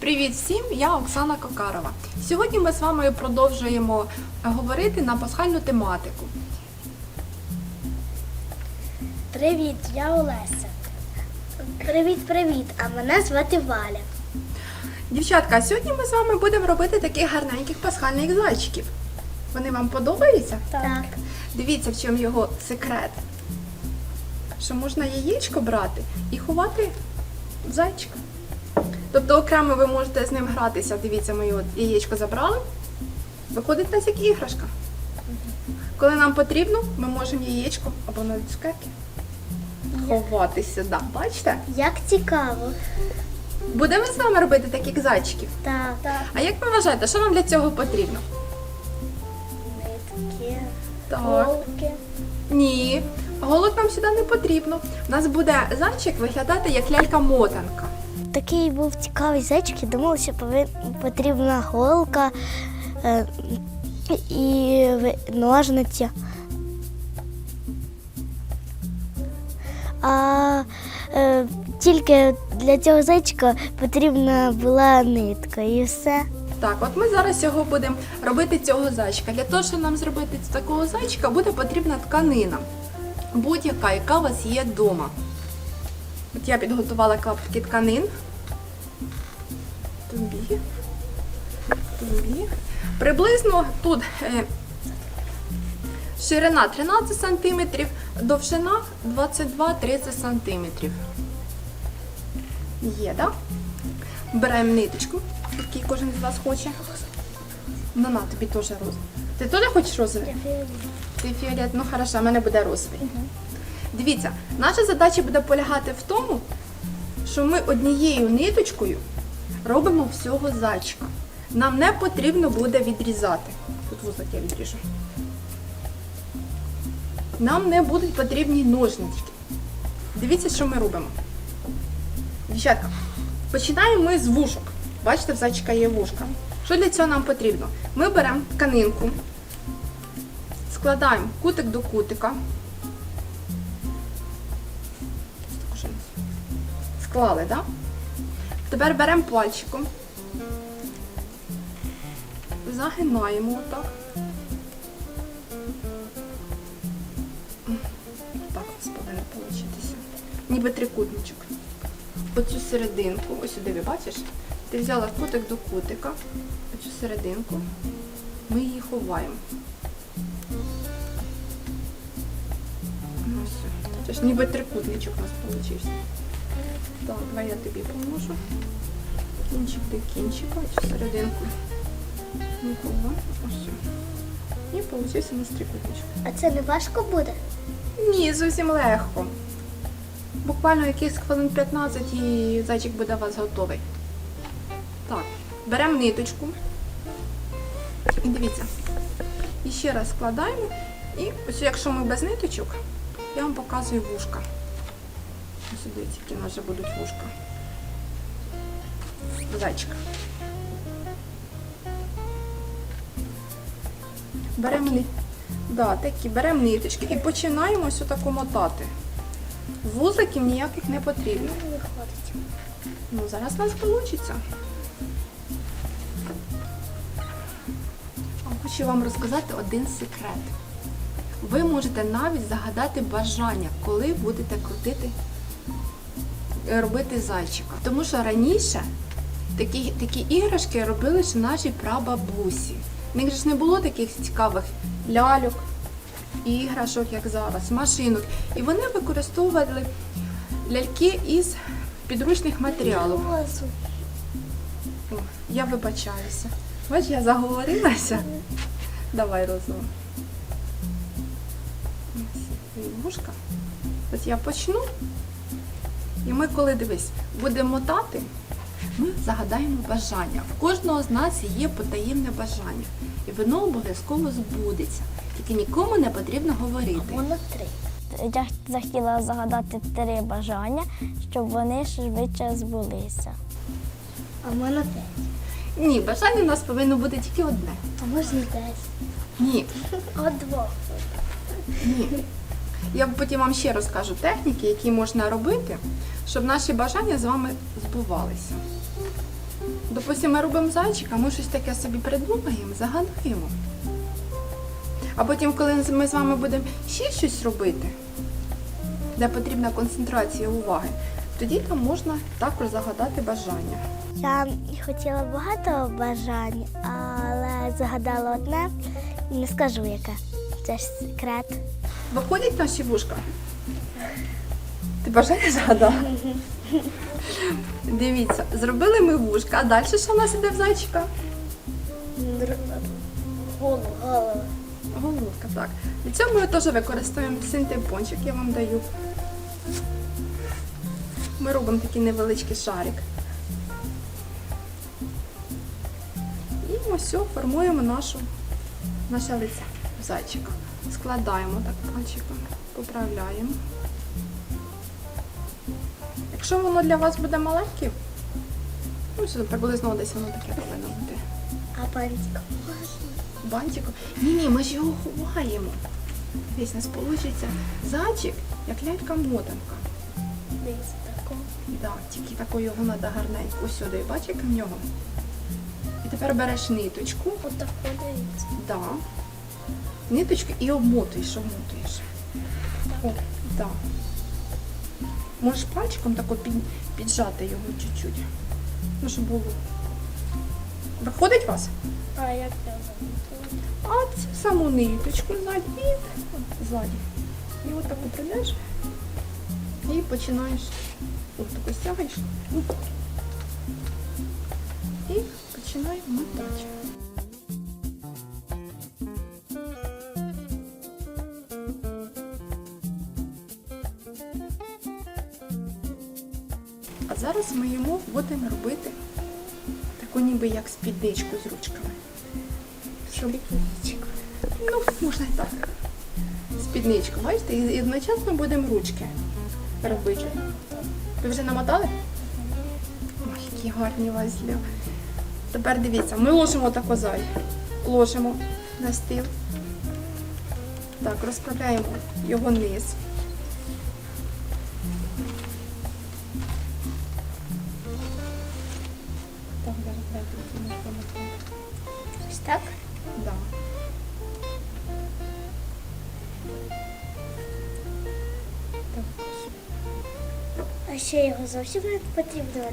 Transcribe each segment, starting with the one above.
Привіт всім! Я Оксана Кокарова. Сьогодні ми з вами продовжуємо говорити на пасхальну тематику. Привіт, я Олеся. Привіт, привіт. А мене звати Валя. Дівчатка, сьогодні ми з вами будемо робити таких гарненьких пасхальних зайчиків. Вони вам подобаються? Так. Дивіться, в чому його секрет. Що можна яєчко брати і ховати зайчика. Тобто окремо ви можете з ним гратися. Дивіться, ми його яєчко забрали. Виходить у нас як іграшка. Коли нам потрібно, ми можемо яєчко або навіть цукерки ховати сюди. Бачите? Як цікаво. Будемо з вами робити таких зайчиків. Так. Так. А як ви вважаєте, що нам для цього потрібно? Нитки, Так. голки. Ні, голод нам сюди не потрібно. У нас буде зайчик виглядати як лялька-мотанка. Такий був цікавий зайчик, я думала, що потрібна голка е, і ножниці. А е, тільки для цього зайчика потрібна була нитка і все. Так, от ми зараз його будемо робити цього зайчика. Для того, щоб нам зробити такого зайчика, буде потрібна тканина. Будь-яка, яка у вас є вдома. От я підготувала клаптики тканин. Тобі. Тобі. Приблизно тут е, ширина 13 см, довжина 22-30 см. Є, так? Беремо ниточку, який кожен з вас хоче. Ну на, тобі теж розовий. Ти теж хочеш розовий? Ти фіолет, ну хорошо, в мене буде розовий. Дивіться, наша задача буде полягати в тому, що ми однією ниточкою робимо всього зайчика. Нам не потрібно буде відрізати. Тут вузок я відріжу. Нам не будуть потрібні ножнички. Дивіться, що ми робимо. Дівчатка, починаємо ми з вушок. Бачите, в зайчика є вушка. Що для цього нам потрібно? Ми беремо тканинку, складаємо кутик до кутика. Склали, так? Тепер беремо пальчиком, загинаємо отак. Так у нас повинно получитися. Ніби трикутничок. Оцю серединку, ось сюди ви бачиш? Ти взяла кутик до кутика, оцю серединку, ми її ховаємо. Ну все. Це ж ніби трикутничок у нас получився. Давай я тобі поможу. Кінчик до кінчика, цю серединку. Ми. Ось. І получився у нас трикутничок. А це не важко буде? Ні, зовсім легко. Буквально якихось хвилин 15 і зайчик буде у вас готовий. Так, беремо ниточку. І дивіться. І ще раз складаємо. І ось якщо ми без ниточок, я вам показую вушка. Сюди які в нас вже будуть вушка. Зайчика. Беремо Да, такі беремо ниточки і починаємо ось отаку мотати. Вузликів ніяких не потрібно. Ну, зараз у нас вийде. Хочу вам розказати один секрет. Ви можете навіть загадати бажання, коли будете крутити, робити зайчика. Тому що раніше такі, такі іграшки робили наші прабабусі. В них ж не було таких цікавих ляльок, іграшок, як зараз, машинок. І вони використовували ляльки із підручних матеріалів. О, я вибачаюся. Бач, я заговорилася. Давай розову. Ось. Я почну. І ми, коли дивись, будемо мотати, ми загадаємо бажання. В кожного з нас є потаємне бажання. І воно обов'язково збудеться. Тільки нікому не потрібно говорити. Воно три. Я захотіла загадати три бажання, щоб вони швидше збулися. А в мене п'ять. Ні, бажання у нас повинно бути тільки одне. А можна десять. Ні. А двох. Ні. Я потім вам ще розкажу техніки, які можна робити, щоб наші бажання з вами збувалися. Допустимо, ми робимо зайчика, ми щось таке собі придумаємо, загадуємо. А потім, коли ми з вами будемо ще щось робити, де потрібна концентрація уваги, тоді там можна також загадати бажання. Я хотіла багато бажань, але загадала одне і не скажу яке. Це ж секрет. Виходять наші вушка? Ти бажання загадала? Дивіться, зробили ми вушка, а далі що в нас іде в зайчика? Голову. Головка, так. Для цього ми теж використовуємо синтепончик, я вам даю. Ми робимо такий невеличкий шарик. І ось все, формуємо нашу, наше лице зайчика. Складаємо так пальчиком, поправляємо. Якщо воно для вас буде маленьке, ну, що приблизно десь воно таке повинно бути. А бантик? Бантиком. Ні, ні, ми ж його ховаємо. Десь у нас вийде зайчик, як лялька мотанка. Дивіться таку. Да, тільки такою його треба гарненько. Ось сюди, бачиш, як в нього. І тепер береш ниточку, Отаку дивіться. да. Ниточку і обмотуєш, обмотуєш. О, да. Можеш пальчиком тако під, піджати його чуть-чуть. Ну, щоб було. Виходить вас? А як я замітила? А цю саму ниточку ззаді, ззаді. І от таку прийдеш і починаєш. От таку стягаєш. І починаєш мотати. А зараз ми йому будемо робити таку ніби як спідничку з ручками. Щоб Ну, можна і так. Спідничку, бачите, і одночасно будемо ручки робити. Ви вже намотали? Ой, які гарні у вас злі. Тепер дивіться, ми ложимо тако зай. Ложимо на стіл. Так, розправляємо його низ. Ось так? Да. А ще його зовсім не потрібно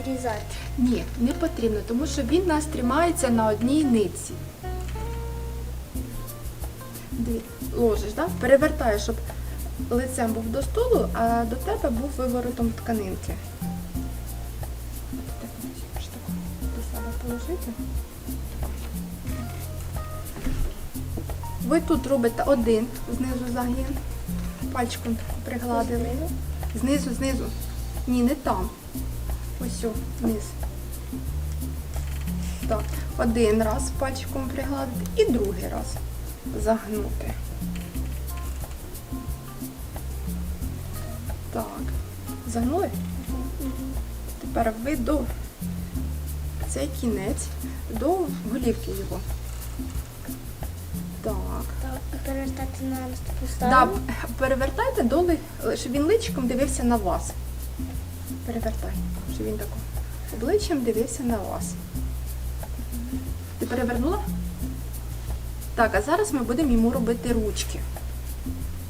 відрізати. Ні, не потрібно, тому що він нас тримається на одній нитці. Диві, ложиш, да? перевертаєш, щоб лицем був до столу, а до тебе був виворотом тканинки. Себе. Ви тут робите один знизу загін, пальчиком пригладили. Знизу, знизу. Ні, не там. Ось о, вниз. Так, один раз пальчиком пригладити і другий раз загнути. Так, загнули? Тепер ви до цей кінець до голівки його. Так. Так, перевертати на наступну Да, сторону. перевертайте до ли- щоб він личиком дивився на вас. Перевертай, щоб він тако обличчям дивився на вас. Ти перевернула? Так, а зараз ми будемо йому робити ручки.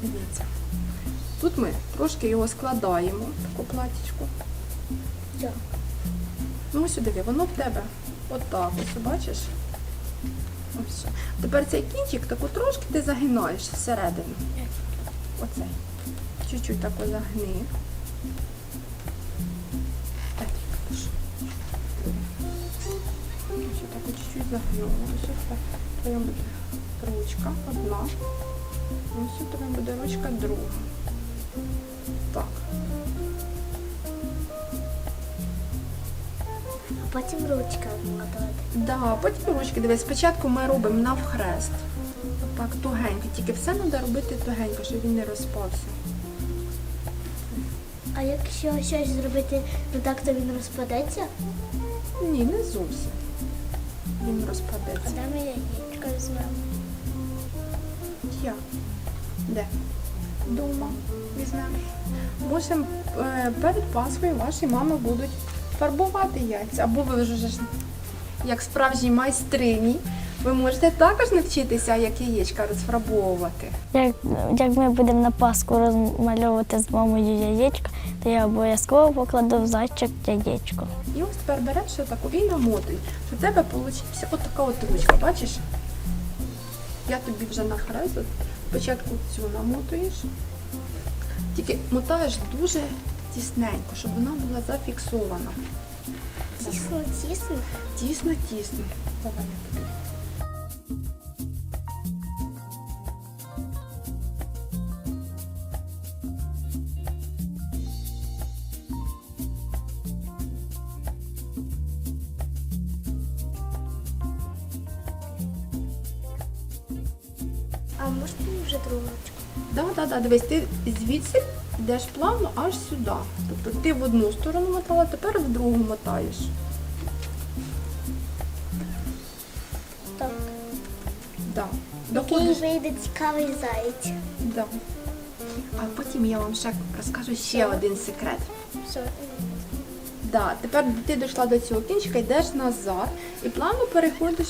Дивіться. Тут ми трошки його складаємо, таку платічку. Так. Ну ось диви, воно в тебе отак ось, бачиш? Ось. Тепер цей кінчик таку трошки ти загинаєш всередину. Оцей. Чуть-чуть загни. Так, тако чуть-чуть загнула. Ось. Буде ручка одна. Ось у тебе буде ручка друга. Так. Потім ручка. Да, потім ручки дивись. Спочатку ми робимо навхрест. Так, тугенько. Тільки все треба робити тугенько, щоб він не розпався. А якщо щось зробити не так, то він розпадеться? Ні, не зовсім. Він А розпадеться. де ми яєчко візьмемо? Як? Де? Дома візьмемо. Можемо е, перед Пасхою ваші мами будуть розфарбувати яйця. Або ви вже як справжні майстрині, ви можете також навчитися, як яєчка розфарбовувати. Як, як ми будемо на Пасху розмальовувати з мамою яєчко, то я обов'язково покладу в зайчик яєчко. І ось тепер береш отаку і намотуй. в тебе вийшла отака от ручка, бачиш? Я тобі вже нахрезу. Спочатку цю намотуєш, тільки мотаєш дуже тісненько, щоб вона була зафіксована. Тісно, тісно. Тісно, тісно. Давай я. А можна вже другу ручку? Да, да, да, дивись, ти звідси йдеш плавно аж сюди. Тобто ти в одну сторону мотала, тепер в другу мотаєш. Так. Да. Який Доходиш. вийде цікавий заєць. Да. А потім я вам ще розкажу ще один секрет. Все. Да, тепер ти дійшла до цього кінчика, йдеш назад і плавно переходиш.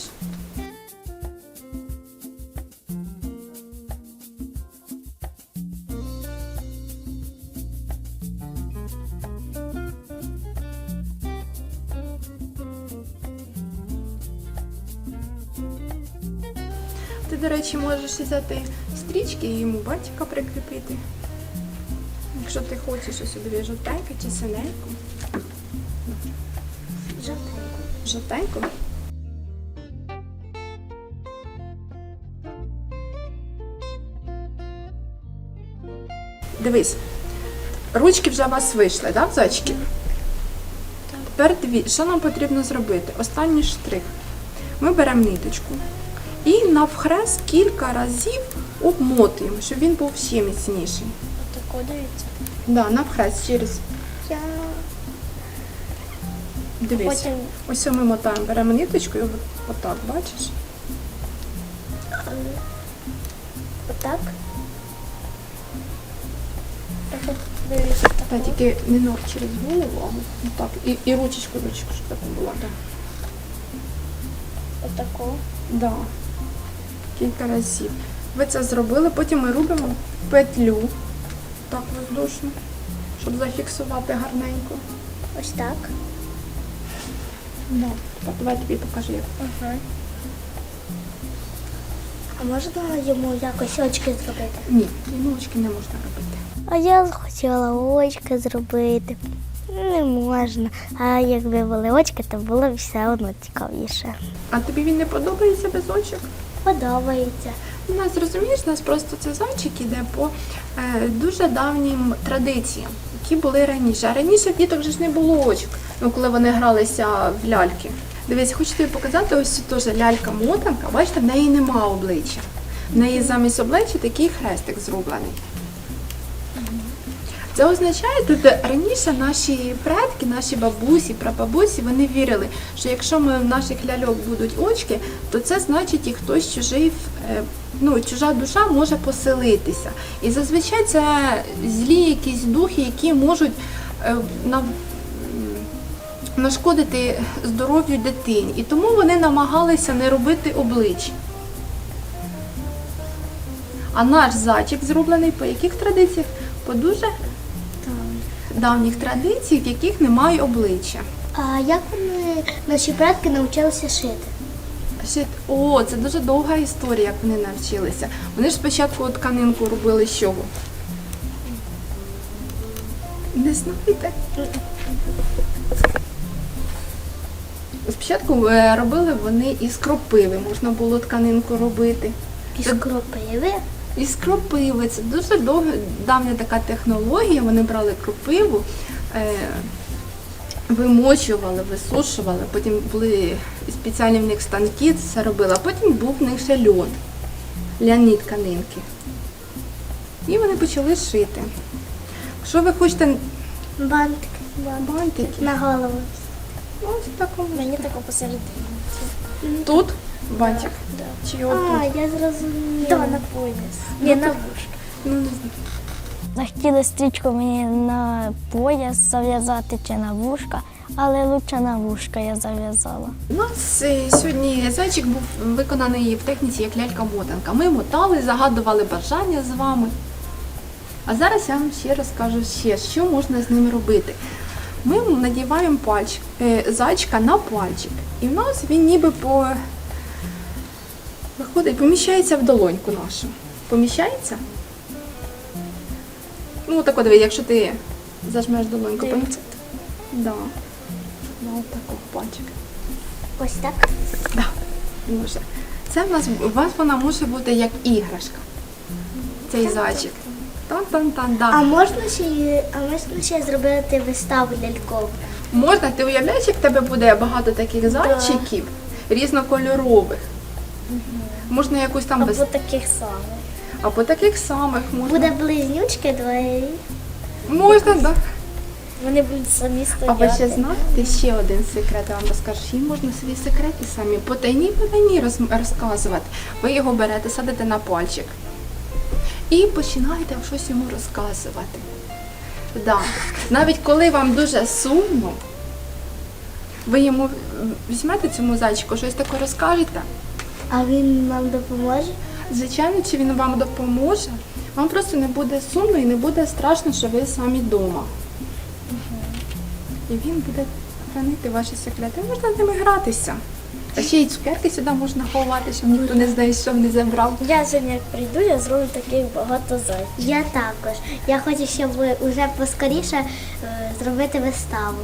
Можеш взяти стрічки і йому батька прикріпити. Якщо ти хочеш ось собі жовтеньке чи синеньку. Жовтенько. Жовтенько. Дивись, ручки вже у вас вийшли, так, зайчики? Тепер дві. Що нам потрібно зробити? Останній штрих. Ми беремо ниточку і навхрест кілька разів обмотуємо, щоб він був ще міцніший. Отако дивіться. Да, навхрест через. Я Дивись. потім Ось ми мотаємо, беремо ниточку і отак, бачиш? отак. Та тільки не на через голову, а отак. І, і ручечку, ручечку, щоб така була. Да. Отако. Да. Кілька разів. Ви це зробили, потім ми робимо петлю так воздушну, щоб зафіксувати гарненько. Ось так. Да. Давай тобі покажу, як. Ага. А можна йому якось очки зробити? Ні, ножки не можна робити. А я хотіла очки зробити. Не можна. А якби були очки, то було б все одно цікавіше. А тобі він не подобається без очок? Подобається. У нас розумієш, у нас просто це зайчик іде по е, дуже давнім традиціям, які були раніше. А раніше діток же ж не було очок, ну коли вони гралися в ляльки. Дивись, хочу тобі показати ось теж лялька-мотанка. Бачите, в неї нема обличчя. В неї замість обличчя такий хрестик зроблений. Це означає, тобто раніше наші предки, наші бабусі, прабабусі, вони вірили, що якщо ми в наших ляльок будуть очки, то це значить і хтось чужий, е, ну, чужа душа може поселитися. І зазвичай це злі якісь духи, які можуть е, нам нашкодити здоров'ю дитині. І тому вони намагалися не робити обличчя. А наш зайчик зроблений по яких традиціях? По дуже давніх традиціях, в яких немає обличчя. А як вони, наші предки навчилися шити? Ще, о, це дуже довга історія, як вони навчилися. Вони ж спочатку тканинку робили з чого? Не знаєте? Спочатку е, робили вони із кропиви, можна було тканинку робити. Із кропиви. Із кропиви. Це дуже довга, давня така технологія. Вони брали кропиву, е, вимочували, висушували, потім були спеціальні в них станки, це все робили, а потім був в них ще льон, ляні тканинки. І вони почали шити. Якщо ви хочете Бантик. бантики, На голову. ось такому. Мені тако посередині. Тут бантик. Чи отут? А, я зрозуміла. Да, на пояс. Ні, на Ну, не знаю. Захотіли стрічку мені на пояс зав'язати чи на вушка, але лучше на вушка я зав'язала. У нас е, сьогодні зайчик був виконаний в техніці як лялька-мотанка. Ми мотали, загадували бажання з вами. А зараз я вам ще розкажу ще, що можна з ним робити. Ми надіваємо пальчик, е, зайчика на пальчик. І в нас він ніби по... виходить, поміщається в долоньку нашу. Поміщається? Ну, так от диви, якщо ти зажмеш долоньку, поміщається? Да. Да, от так пальчик. Ось так. Да, може. Це в нас у вас вона може бути як іграшка. Цей зайчик. Тан-тан-тан, А можна ще, й- а можна ще зробити виставу лялькову? Можна, ти уявляєш, як в тебе буде багато таких зайчиків різнокольорових. Можна якусь там без... таких самих. Або таких самих можна. Буде близнючки двоє. Можна, так. Да. Вони будуть самі А ви ще знаєте ще один секрет, я вам розкажу. Й можна свої секрети самі потайні потайні роз- розказувати. Ви його берете, садите на пальчик і починаєте щось йому розказувати. Да. Навіть коли вам дуже сумно, ви йому візьмете цьому зайчику, щось таке розкажете. А він нам допоможе? Звичайно, чи він вам допоможе, вам просто не буде сумно і не буде страшно, що ви самі вдома. І він буде хранити ваші секрети. Можна з ними гратися. А ще й цукерки сюди можна ховати, щоб ніхто не знайшов, не забрав. Я сьогодні як прийду, я зроблю таких багато зайців. Я також. Я хочу, щоб ви вже поскоріше е, зробити виставу.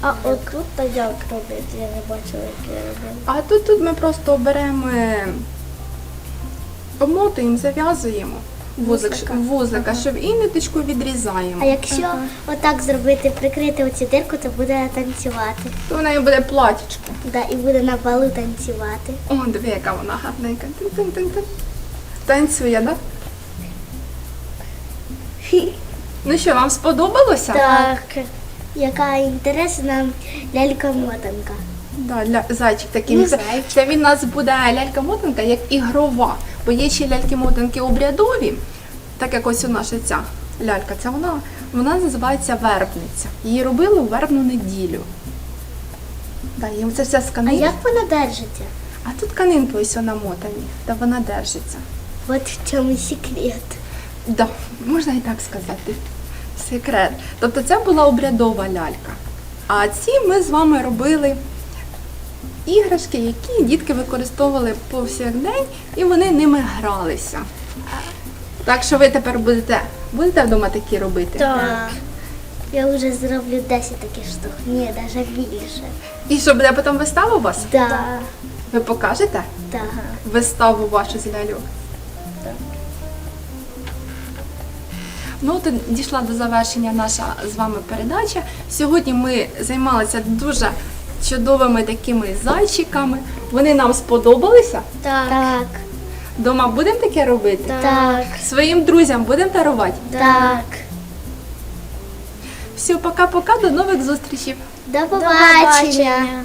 А отут та як робити? Я не бачила, як я робила. А тут, тут ми просто беремо, е, обмотуємо, зав'язуємо вузлик, Вузлика. вузлика, щоб і ниточку відрізаємо. А якщо отак зробити, прикрити оцю дирку, то буде танцювати. То в неї буде платічко. Да, і буде на балу танцювати. О, диви, яка вона гарненька. Тин-тин-тин-тин. Танцює, так? Ну що, вам сподобалося? Так. Яка інтересна лялька-мотанка. Да, ля... зайчик такий. Ну, це, зайчик. це він у нас буде лялька-мотанка як ігрова. Бо є ще ляльки-мотанки обрядові, так як ось у наша ця лялька. Це вона, вона називається вербниця. Її робили у вербну неділю. Да, і це все А як вона держиться? А тут канинки ось намотані, та вона держиться. От в чому секрет. Да, можна і так сказати. Секрет. Тобто це була обрядова лялька. А ці ми з вами робили іграшки, які дітки використовували повсякдень, і вони ними гралися. Так що ви тепер будете, будете вдома такі робити? Так. Я вже зроблю 10 таких штук. Ні, навіть більше. І що буде потім вистава у вас? Так. Ви покажете Так. виставу вашу з ляльок? Ну, от дійшла до завершення наша з вами передача. Сьогодні ми займалися дуже чудовими такими зайчиками. Вони нам сподобалися. Так. Так. Дома будемо таке робити? Так. Своїм друзям будемо дарувати. Так. Все, пока-пока, до нових зустрічей. До побачення.